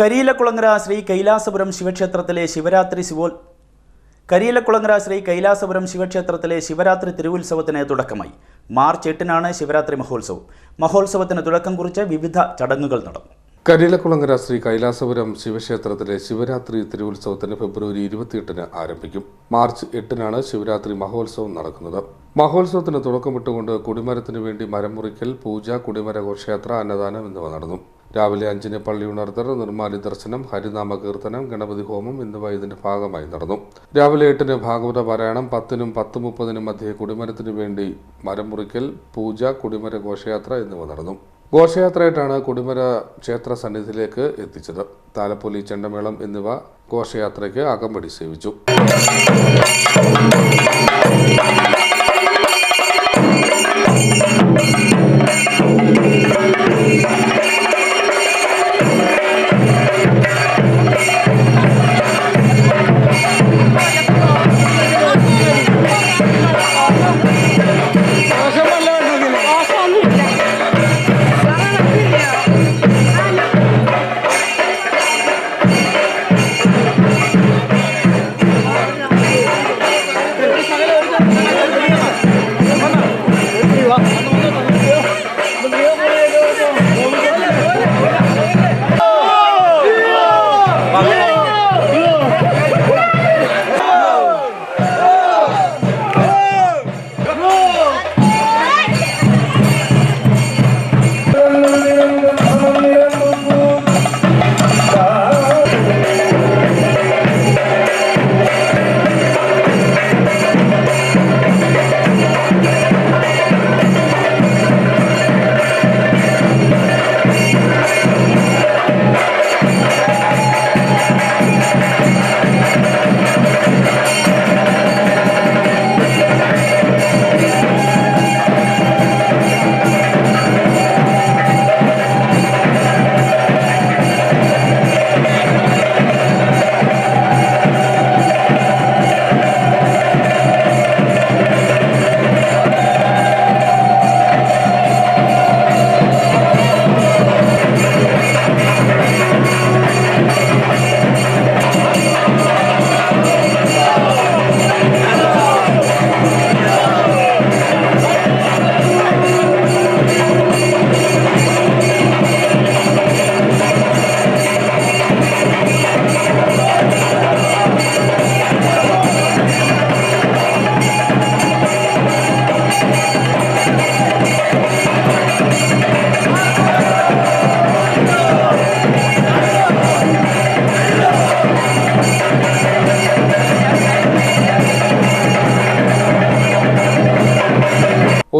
കരിയിലക്കുളങ്ങര ശ്രീ കൈലാസപുരം ശിവക്ഷേത്രത്തിലെ ശിവരാത്രി ശിവോൽ കരിയിലക്കുളങ്ങര ശ്രീ കൈലാസപുരം ശിവക്ഷേത്രത്തിലെ ശിവരാത്രി തിരുവുത്സവത്തിന് തുടക്കമായി. മാർച്ച് എട്ടിനാണ് ശിവരാത്രി മഹോത്സവം. മഹോത്സവത്തിന് തുടക്കം കുറിച്ച് വിവിധ ചടങ്ങുകൾ നടന്നു. കരിയിലക്കുളങ്ങര ശ്രീ കൈലാസപുരം ശിവക്ഷേത്രത്തിലെ ശിവരാത്രി തിരുവുത്സവത്തിന് ഫെബ്രുവരി ഇരുപത്തിയെട്ടിന് ആരംഭിക്കും. മാർച്ച് എട്ടിനാണ് ശിവരാത്രി മഹോത്സവം നടക്കുന്നത്. മഹോത്സവത്തിന് തുടക്കമിട്ടുകൊണ്ട് കുടിമരത്തിനു വേണ്ടി മരം മുറിക്കൽ പൂജ കുടിമര ഘോഷയാത്ര അന്നദാനം എന്നിവ നടന്നു. രാവിലെ അഞ്ചിന് പള്ളി ഉണർത്തൽ നിർമ്മാലി ദർശനം ഹരിനാമ കീർത്തനം ഗണപതി ഹോമം എന്നിവ ഇതിന്റെ ഭാഗമായി നടന്നു. രാവിലെ എട്ടിന് ഭാഗവത പാരായണം പത്തിനും പത്ത് മുപ്പതിനും മധ്യേ കുടിമരത്തിനു വേണ്ടി മരം മുറിക്കൽ പൂജ കുടിമര ഘോഷയാത്ര എന്നിവ നടന്നു. ഘോഷയാത്രയായിട്ടാണ് കുടിമര ക്ഷേത്ര സന്നിധിയിലേക്ക് എത്തിച്ചത്. താലപ്പൊലി ചെണ്ടമേളം എന്നിവ ഘോഷയാത്രയ്ക്ക് അകമ്പടി സേവിച്ചു.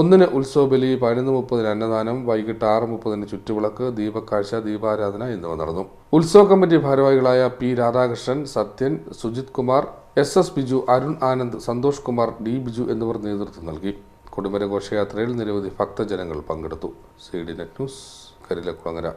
ഒന്നിന് ഉത്സവ ബലി പതിനൊന്ന് മുപ്പതിന് അന്നദാനം വൈകിട്ട് ആറ് മുപ്പതിന് ചുറ്റുവിളക്ക് ദീപക്കാഴ്ച ദീപാരാധന എന്നിവ നടന്നു. ഉത്സവ കമ്മിറ്റി ഭാരവാഹികളായ P Radhakrishnan Sathyan Sujith Kumar S S Biju Arun Anand Santhosh Kumar D Biju എന്നിവർ നേതൃത്വം നൽകി. കൊടിമര ഘോഷയാത്രയിൽ നിരവധി ഭക്തജനങ്ങൾ പങ്കെടുത്തു. C D net news Karilakkulangara.